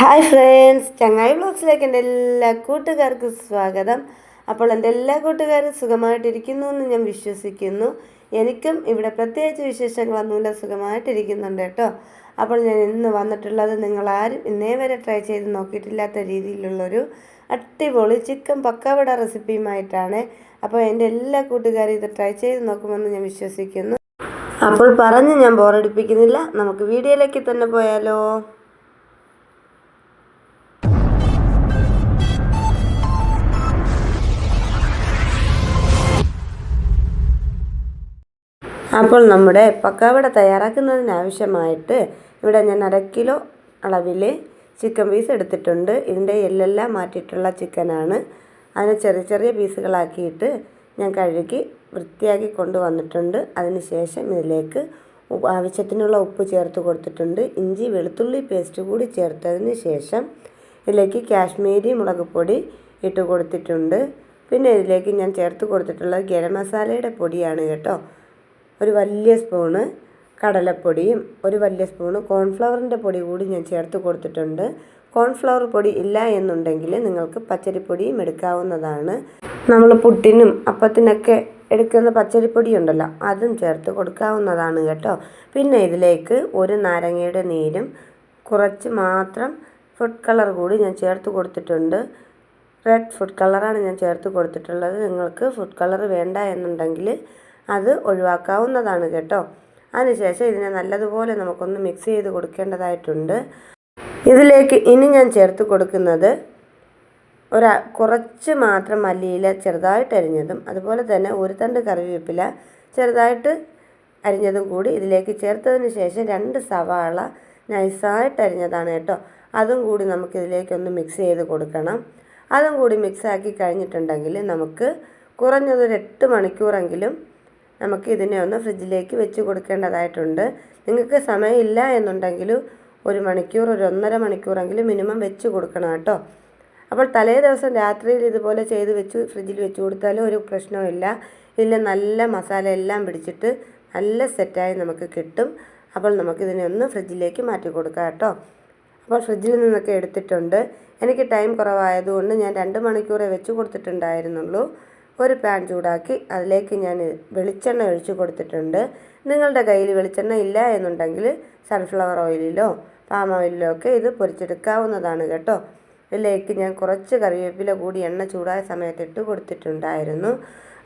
Hi friends ചങ്ങായി ബ്ലോഗ്സിലേക്ക് എന്റെ എല്ലാ കൂട്ടുകാർക്കും സ്വാഗതം. അപ്പോൾ എന്റെ എല്ലാ കൂട്ടുകാരും സുഖമായിട്ടിരിക്കുന്നു എന്ന് ഞാൻ വിശ്വസിക്കുന്നു. എനിക്കും ഇവിടെ പ്രത്യേകിച്ച് വിശേഷങ്ങളൊന്നുമില്ല സുഖമായിട്ടിരിക്കുന്നുണ്ട് കേട്ടോ. അപ്പോൾ ഞാൻ ഇന്ന് വന്നിട്ടുള്ളത് നിങ്ങളാരും ഇന്നേ വരെ ട്രൈ ചെയ്ത് നോക്കിയിട്ടില്ലാത്ത രീതിയിലുള്ളൊരു അടിപൊളി ചിക്കൻ പക്കവട റെസിപ്പിയുമായിട്ടാണ് അപ്പോൾ എന്റെ എല്ലാ കൂട്ടുകാരും ഇത് ട്രൈ ചെയ്ത് നോക്കുമെന്ന് ഞാൻ വിശ്വസിക്കുന്നു. അപ്പോൾ പറഞ്ഞ് ഞാൻ ബോറടിപ്പിക്കുന്നില്ല നമുക്ക് വീഡിയോയിലേക്ക് തന്നെ പോയാലോ. അപ്പോൾ നമ്മുടെ പക്കാവട തയ്യാറാക്കുന്നതിനാവശ്യമായിട്ട് ഇവിടെ ഞാൻ അര കിലോ അളവിൽ ചിക്കൻ പീസ് എടുത്തിട്ടുണ്ട്. ഇതിന്റെ എല്ലെല്ലാം മാറ്റിയിട്ടുള്ള ചിക്കനാണ് അതിനെ ചെറിയ ചെറിയ പീസുകളാക്കിയിട്ട് ഞാൻ കഴുകി വൃത്തിയാക്കി കൊണ്ടുവന്നിട്ടുണ്ട്. അതിനുശേഷം ഇതിലേക്ക് ആവശ്യത്തിനുള്ള ഉപ്പ് ചേർത്ത് കൊടുത്തിട്ടുണ്ട്. ഇഞ്ചി വെളുത്തുള്ളി പേസ്റ്റ് കൂടി ചേർത്തതിന് ശേഷം ഇതിലേക്ക് കാശ്മീരി മുളക് പൊടി ഇട്ട് കൊടുത്തിട്ടുണ്ട്. പിന്നെ ഇതിലേക്ക് ഞാൻ ചേർത്ത് കൊടുത്തിട്ടുള്ളത് ഗരം മസാലയുടെ പൊടിയാണ് കേട്ടോ. ഒരു വലിയ സ്പൂണ് കടലപ്പൊടിയും ഒരു വലിയ സ്പൂണ് കോൺഫ്ലവറിന്റെ പൊടി കൂടി ഞാൻ ചേർത്ത് കൊടുത്തിട്ടുണ്ട്. കോൺഫ്ലവർ പൊടി ഇല്ല എന്നുണ്ടെങ്കിൽ നിങ്ങൾക്ക് പച്ചരിപ്പൊടിയും എടുക്കാവുന്നതാണ്. നമ്മൾ പുട്ടിനും അപ്പത്തിനൊക്കെ എടുക്കുന്ന പച്ചരിപ്പൊടി ഉണ്ടല്ലോ അതും ചേർത്ത് കൊടുക്കാവുന്നതാണ് കേട്ടോ. പിന്നെ ഇതിലേക്ക് ഒരു നാരങ്ങയുടെ നീരും കുറച്ച് മാത്രം ഫുഡ് കളർ കൂടി ഞാൻ ചേർത്ത് കൊടുത്തിട്ടുണ്ട്. റെഡ് ഫുഡ് കളറാണ് ഞാൻ ചേർത്ത് കൊടുത്തിട്ടുള്ളത്. നിങ്ങൾക്ക് ഫുഡ് കളർ വേണ്ട എന്നുണ്ടെങ്കിൽ അത് ഒഴിവാക്കാവുന്നതാണ് കേട്ടോ. അതിനുശേഷം ഇതിനെ നല്ലതുപോലെ നമുക്കൊന്ന് മിക്സ് ചെയ്ത് കൊടുക്കേണ്ടതായിട്ടുണ്ട്. ഇതിലേക്ക് ഇനി ഞാൻ ചേർത്ത് കൊടുക്കുന്നത് ഒരു കുറച്ച് മാത്രം മല്ലിയില ചെറുതായിട്ട് അരിഞ്ഞതും അതുപോലെ തന്നെ ഒരു തണ്ട് കറിവേപ്പില ചെറുതായിട്ട് അരിഞ്ഞതും കൂടി ഇതിലേക്ക് ചേർത്തതിന് ശേഷം രണ്ട് സവാള നൈസായിട്ട് അരിഞ്ഞതാണ് കേട്ടോ. അതും കൂടി നമുക്കിതിലേക്കൊന്ന് മിക്സ് ചെയ്ത് കൊടുക്കണം. അതും കൂടി മിക്സാക്കി കഴിഞ്ഞിട്ടുണ്ടെങ്കിൽ നമുക്ക് കുറഞ്ഞതൊരു എട്ട് മണിക്കൂറെങ്കിലും നമുക്ക് ഇതിനെ ഒന്ന് ഫ്രിഡ്ജിലേക്ക് വെച്ച് കൊടുക്കേണ്ടതായിട്ടുണ്ട്. നിങ്ങൾക്ക് സമയമില്ല എന്നുണ്ടെങ്കിൽ ഒരു മണിക്കൂർ ഒരു ഒന്നര മണിക്കൂറെങ്കിലും മിനിമം വെച്ച് കൊടുക്കണം കേട്ടോ. അപ്പോൾ തലേ ദിവസം രാത്രിയിൽ ഇതുപോലെ ചെയ്ത് വെച്ച് ഫ്രിഡ്ജിൽ വെച്ച് കൊടുത്താലും ഒരു പ്രശ്നവുമില്ല. ഇതിൽ നല്ല മസാല എല്ലാം പിടിച്ചിട്ട് നല്ല സെറ്റായി നമുക്ക് കിട്ടും. അപ്പോൾ നമുക്കിതിനെ ഒന്ന് ഫ്രിഡ്ജിലേക്ക് മാറ്റി കൊടുക്കാം കേട്ടോ. അപ്പോൾ ഫ്രിഡ്ജിൽ നിന്നൊക്കെ എടുത്തിട്ടുണ്ട്. എനിക്ക് ടൈം കുറവായതുകൊണ്ട് ഞാൻ രണ്ട് മണിക്കൂറേ വെച്ച് കൊടുത്തിട്ടുണ്ടായിരുന്നുള്ളൂ. ഒരു പാൻ ചൂടാക്കി അതിലേക്ക് ഞാൻ വെളിച്ചെണ്ണ ഒഴിച്ചു കൊടുത്തിട്ടുണ്ട്. നിങ്ങളുടെ കയ്യിൽ വെളിച്ചെണ്ണ ഇല്ല എന്നുണ്ടെങ്കിൽ സൺഫ്ലവർ ഓയിലിലോ പാം ഓയിലിലോ ഒക്കെ ഇത് പൊരിച്ചെടുക്കാവുന്നതാണ് കേട്ടോ. ഇതിലേക്ക് ഞാൻ കുറച്ച് കറിവേപ്പില കൂടി എണ്ണ ചൂടായ സമയത്ത് ഇട്ട് കൊടുത്തിട്ടുണ്ടായിരുന്നു.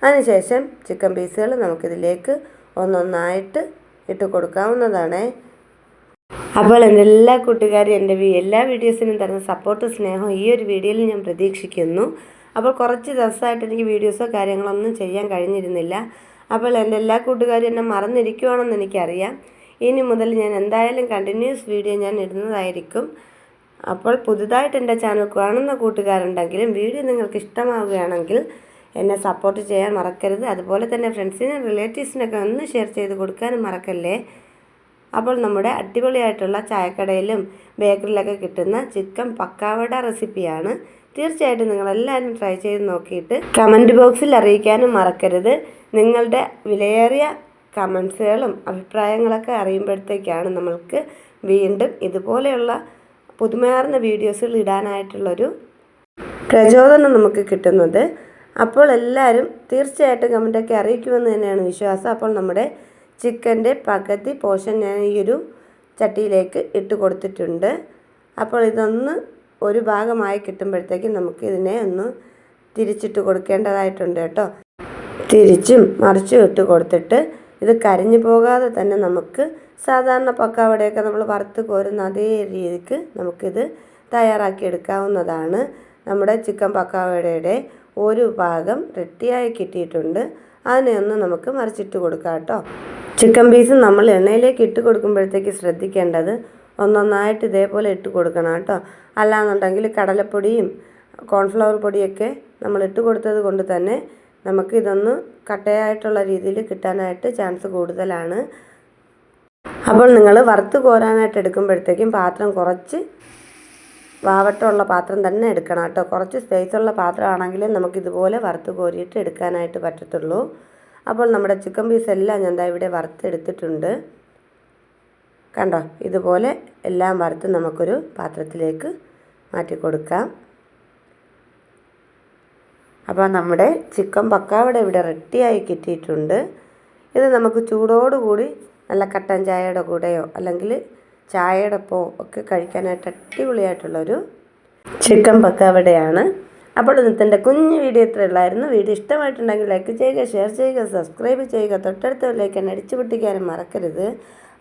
അതിനുശേഷം ചിക്കൻ പീസുകൾ നമുക്കിതിലേക്ക് ഒന്നൊന്നായിട്ട് ഇട്ട് കൊടുക്കാവുന്നതാണ്. അപ്പോൾ എന്റെ എല്ലാ കൂട്ടുകാരും എന്റെ എല്ലാ വീഡിയോസിനും തരുന്ന സപ്പോർട്ട് സ്നേഹം ഈ ഒരു വീഡിയോയിൽ ഞാൻ പ്രതീക്ഷിക്കുന്നു. അപ്പോൾ കുറച്ച് ദിവസമായിട്ട് എനിക്ക് വീഡിയോസോ കാര്യങ്ങളൊന്നും ചെയ്യാൻ കഴിഞ്ഞിരുന്നില്ല. അപ്പോൾ എന്റെ എല്ലാ കൂട്ടുകാരും എന്നെ മറന്നിരിക്കുവാണെന്ന് എനിക്കറിയാം. ഇനി മുതൽ ഞാൻ എന്തായാലും കണ്ടിന്യൂസ് വീഡിയോ ഞാൻ ഇടുന്നതായിരിക്കും. അപ്പോൾ പുതുതായിട്ട് എന്റെ ചാനൽ കാണുന്ന കൂട്ടുകാരുണ്ടെങ്കിലും വീഡിയോ നിങ്ങൾക്ക് ഇഷ്ടമാവുകയാണെങ്കിൽ എന്നെ സപ്പോർട്ട് ചെയ്യാൻ മറക്കരുത്. അതുപോലെ തന്നെ ഫ്രണ്ട്സിനും റിലേറ്റീവ്സിനൊക്കെ ഒന്ന് ഷെയർ ചെയ്ത് കൊടുക്കാനും മറക്കല്ലേ? അപ്പോൾ നമ്മുടെ അടിപൊളിയായിട്ടുള്ള ചായക്കടയിലും ബേക്കറിയിലൊക്കെ കിട്ടുന്ന ചിക്കൻ പക്കാവട റെസിപ്പിയാണ് തീർച്ചയായിട്ടും നിങ്ങളെല്ലാവരും ട്രൈ ചെയ്ത് നോക്കിയിട്ട് കമന്റ് ബോക്സിൽ അറിയിക്കാനും മറക്കരുത്. നിങ്ങളുടെ വിലയേറിയ കമൻസുകളും അഭിപ്രായങ്ങളൊക്കെ അറിയുമ്പോഴത്തേക്കാണ് നമ്മൾക്ക് വീണ്ടും ഇതുപോലെയുള്ള പുതുമയാർന്ന വീഡിയോസുകൾ ഇടാനായിട്ടുള്ളൊരു പ്രചോദനം നമുക്ക് കിട്ടുന്നത്. അപ്പോൾ എല്ലാവരും തീർച്ചയായിട്ടും കമന്റൊക്കെ അറിയിക്കുമെന്ന് തന്നെയാണ് വിശ്വാസം. അപ്പോൾ നമ്മുടെ ചിക്കന്റെ പകുതി പോഷൻ ഞാൻ ഈ ഒരു ചട്ടിയിലേക്ക് ഇട്ട് കൊടുത്തിട്ടുണ്ട്. അപ്പോൾ ഇതൊന്ന് ഒരു ഭാഗമായി കിട്ടുമ്പോഴത്തേക്കും നമുക്ക് ഇതിനെ ഒന്ന് തിരിച്ചിട്ട് കൊടുക്കേണ്ടതായിട്ടുണ്ട് കേട്ടോ. തിരിച്ചും മറിച്ചും ഇട്ട് കൊടുത്തിട്ട് ഇത് കരിഞ്ഞു പോകാതെ തന്നെ നമുക്ക് സാധാരണ പക്കാവടയൊക്കെ നമ്മൾ വറുത്ത് കോരുന്ന അതേ രീതിക്ക് നമുക്കിത് തയ്യാറാക്കി എടുക്കാവുന്നതാണ്. നമ്മുടെ ചിക്കൻ പക്കാവടയുടെ ഒരു ഭാഗം റെഡിയായി കിട്ടിയിട്ടുണ്ട്. അതിനെ ഒന്ന് നമുക്ക് മറിച്ചിട്ട് കൊടുക്കാം കേട്ടോ. ചിക്കൻ പീസ് നമ്മൾ എണ്ണയിലേക്ക് ഇട്ട് കൊടുക്കുമ്പോഴത്തേക്ക് ശ്രദ്ധിക്കേണ്ടത് ഒന്നൊന്നായിട്ട് ഇതേപോലെ ഇട്ട് കൊടുക്കണം കേട്ടോ. അല്ലാന്നുണ്ടെങ്കിൽ കടലപ്പൊടിയും കോൺഫ്ലവർ പൊടിയൊക്കെ നമ്മൾ ഇട്ട് കൊടുത്തത് കൊണ്ട് തന്നെ നമുക്ക് ഇതൊന്ന് കട്ടയായിട്ടുള്ള രീതിയിൽ കിട്ടാനായിട്ട് ചാൻസ് കൂടുതലാണ്. അപ്പോൾ നിങ്ങൾ വറുത്ത് കോരാനായിട്ട് എടുക്കുമ്പോഴത്തേക്കും പാത്രം കുറച്ച് വാവട്ടമുള്ള പാത്രം തന്നെ എടുക്കണം കേട്ടോ. കുറച്ച് സ്പേസ് ഉള്ള പാത്രമാണെങ്കിൽ നമുക്കിതുപോലെ വറുത്ത് കോരിയിട്ട് എടുക്കാനായിട്ട് പറ്റത്തുള്ളൂ. അപ്പോൾ നമ്മുടെ ചിക്കൻ പീസ് എല്ലാം ഞാൻ ഇവിടെ വറുത്തെടുത്തിട്ടുണ്ട് കണ്ടോ? ഇതുപോലെ എല്ലാം വറുത്ത് നമുക്കൊരു പാത്രത്തിലേക്ക് മാറ്റി കൊടുക്കാം അപ്പോൾ നമ്മുടെ ചിക്കൻ പക്കാവട ഇവിടെ റെഡിയായി കിട്ടിയിട്ടുണ്ട്. ഇത് നമുക്ക് ചൂടോടുകൂടി നല്ല കട്ടൻ ചായയുടെ കൂടെയോ അല്ലെങ്കിൽ ചായയുടെ ഒപ്പോ ഒക്കെ കഴിക്കാനായിട്ട് അടിപൊളിയായിട്ടുള്ളൊരു ചിക്കൻ പക്കാവടയാണ് അപ്പോൾ ഇന്നത്തെ കുഞ്ഞു വീഡിയോ ഇത്ര ഉള്ളായിരുന്നു. വീഡിയോ ഇഷ്ടമായിട്ടുണ്ടെങ്കിൽ ലൈക്ക് ചെയ്യുക ഷെയർ ചെയ്യുക സബ്സ്ക്രൈബ് ചെയ്യുക. തൊട്ടടുത്തവരിലേക്ക് എന്നെ അടിച്ചു പൊട്ടിക്കാനും മറക്കരുത്.